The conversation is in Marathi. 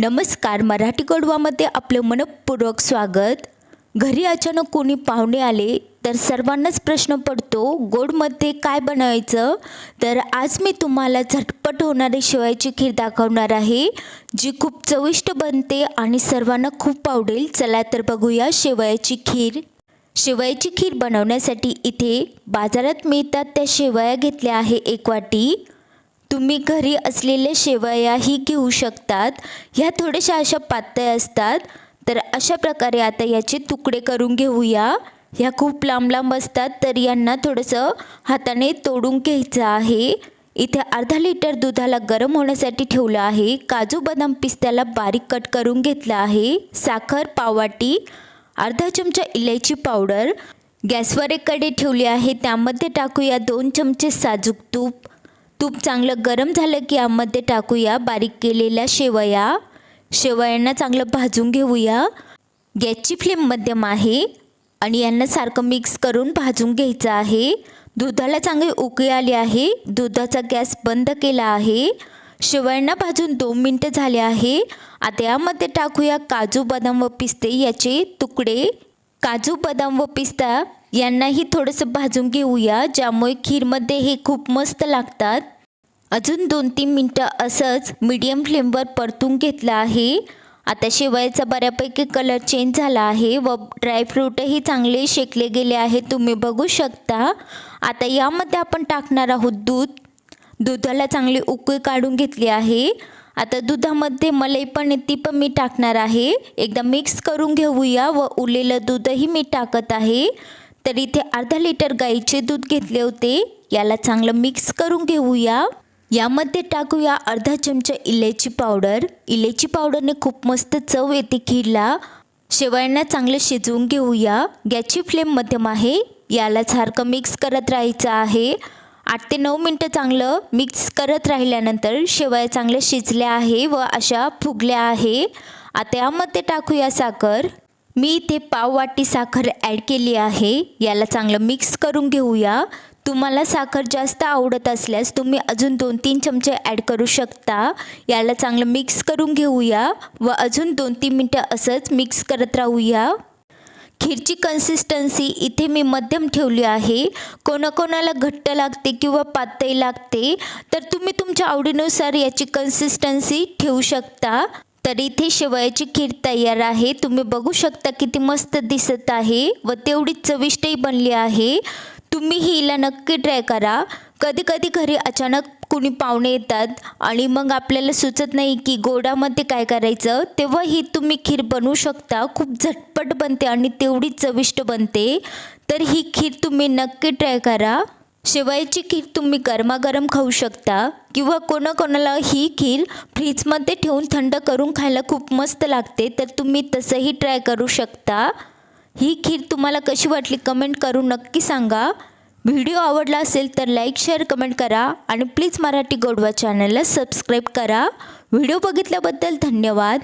नमस्कार मराठी गोडवामध्ये आपलं मनपूर्वक स्वागत. घरी अचानक कोणी पाहुणे आले तर सर्वांनाच प्रश्न पडतो गोडमध्ये काय बनवायचं? तर आज मी तुम्हाला झटपट होणारी शेवयाची खीर दाखवणार आहे जी खूप चविष्ट बनते आणि सर्वांना खूप आवडेल. चला तर बघूया शेवयाची खीर. शेवयाची खीर बनवण्यासाठी इथे बाजारात मिळतात त्या शेवया घेतल्या आहे एक वाटी. तुम्ही घरी असलेल्या शेवयाही घेऊ शकतात. ह्या थोड्याशा अशा पातळ्या असतात. तर अशा प्रकारे आता याचे तुकडे करून घेऊया. ह्या खूप लांब लांब असतात तर यांना थोडंसं हाताने तोडून घ्यायचं आहे. इथे अर्धा लिटर दुधाला गरम होण्यासाठी ठेवलं आहे. काजू बदाम पिस्त्याला बारीक कट करून घेतलं आहे. साखर पाववाटी अर्धा चमचा इलायची पावडर. गॅसवर एक कढई ठेवली आहे. त्यामध्ये टाकूया दोन चमचे साजूक तूप. तूप चांगलं गरम झालं की यामध्ये टाकूया. बारीक केलेल्या शेवया. शेवयांना चांगलं भाजून घेऊया. गॅसची फ्लेम मध्यम आहे आणि यांना सारखं मिक्स करून भाजून घ्यायचं आहे. दुधाला चांगली उकळी आली आहे. दुधाचा गॅस बंद केला आहे. शेवयांना भाजून दोन मिनटं झाले आहे. आता यामध्ये टाकूया काजू बदाम व पिस्ते. याचे तुकडे काजू बदाम व पिस्ता यांनाही थोडंसं भाजून घेऊया ज्यामुळे खीरमध्ये हे खूप मस्त लागतात. अजून दोन तीन मिनटं असंच मीडियम फ्लेमवर परतून घेतलं आहे. आता शेवयाचा बऱ्यापैकी कलर चेंज झाला आहे व ड्रायफ्रूटही चांगले शेकले गेले आहे तुम्ही बघू शकता. आता यामध्ये आपण टाकणार आहोत दूध. दुधाला चांगली उकळी काढून घेतली आहे. आता दुधामध्ये मलाई पण ती पण मी टाकणार आहे. एकदा मिक्स करून घेऊया व उरलेलं दूधही मी टाकत आहे. तर इथे अर्धा लिटर गाईचे दूध घेतले होते. याला चांगलं मिक्स करून घेऊया. यामध्ये टाकूया अर्धा चमचा इलायची पावडर इलायची पावडरने खूप मस्त चव येते खीरला. शेवयांना चांगलं शिजवून घेऊया. गॅसची फ्लेम मध्यम आहे. याला सारखं मिक्स करत राहायचं आहे. आठ ते नऊ मिनटं चांगलं मिक्स करत राहिल्यानंतर शेवया चांगल्या शिजल्या आहे व अशा फुगल्या आहे. आता यामध्ये टाकूया साखर. मी इथे पाववाटी साखर ॲड केली आहे. याला चांगलं मिक्स करून घेऊया. तुम्हाला साखर जास्त आवडत असल्यास तुम्ही अजून दोन तीन चमचे ॲड करू शकता. याला चांगलं मिक्स करून घेऊया व अजून दोन तीन मिनटं असंच मिक्स करत राहूया. खीरची कन्सिस्टन्सी इथे मी मध्यम ठेवली आहे. कोणाकोणाला घट्ट लागते किंवा पातळी लागते तर तुम्ही तुमच्या आवडीनुसार याची कन्सिस्टन्सी ठेवू शकता. तर इथे शेवयाची खीर तयार आहे. तुम्ही बघू शकता किती मस्त दिसत आहे व तेवढीच चविष्टही बनली आहे. तुम्ही हिला नक्की ट्राय करा. कधी कधी घरी अचानक कुणी पाहुणे येतात आणि मग आपल्याला सुचत नाही की गोडामध्ये काय करायचं. तेव्हा ही तुम्ही खीर बनवू शकता. खूप झटपट बनते आणि तेवढी चविष्ट बनते. तर ही खीर तुम्ही नक्की ट्राय करा. शेवयाची खीर तुम्ही गरमागरम खाऊ शकता किंवा कोणाकोणाला ही खीर फ्रीजमध्ये ठेवून थंड करून खायला खूप मस्त लागते तर तुम्ही तसंही ट्राय करू शकता. ही खीर तुम्हाला कशी वाटली कमेंट करून नक्की सांगा. व्हिडिओ आवडला असेल तर लाईक शेअर कमेंट करा आणि प्लीज मराठी गोडवा चॅनलला सबस्क्राईब करा. व्हिडिओ बघितल्याबद्दल धन्यवाद.